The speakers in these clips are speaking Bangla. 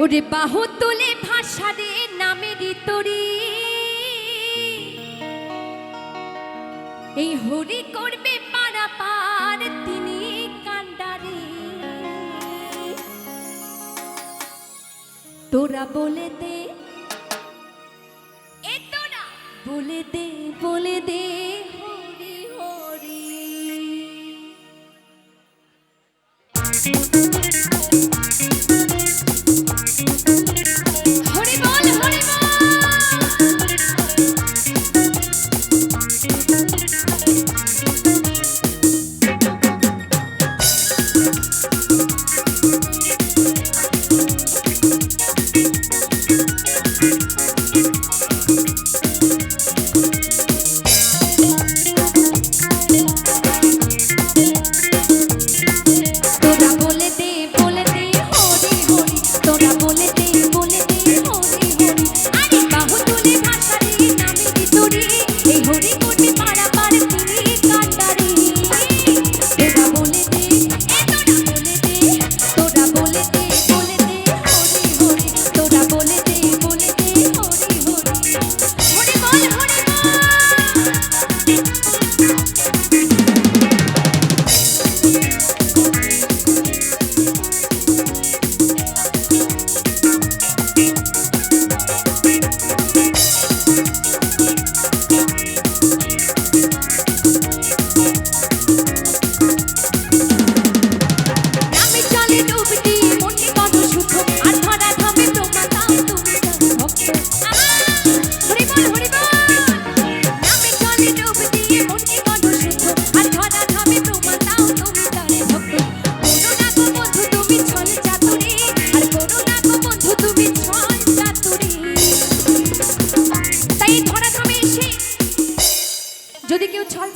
ওরে বাহু তুলে ভাষা রে নামেরই তরি। এই হরি করবে পারা পার তিনি কান্ডারে তোরা বলে দে এ তোরা। বলে দে বলে দে হরি হরি হরি। Thank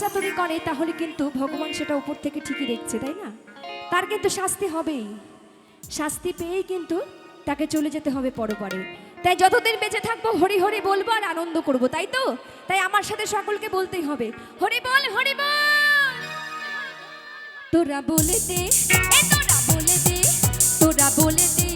ছল চাতুরি করে তাহলে কিন্তু ভগবান সেটা উপর থেকে ঠিকই দেখছে, তাই না? তার কিন্তু শাস্তি হবেই। শাস্তি পেয়েই কিন্তু তাকে চলে যেতে হবে পরপরে। তাই যতদিন বেঁচে থাকব, হরি হরি বলব আর আনন্দ করব, তাই তো? তাই আমার সাথে সকলকে বলতেই হবে, হরি বল হরি বল! তোরা বলে দে তোরা বলে দে, তোরা বলে দে।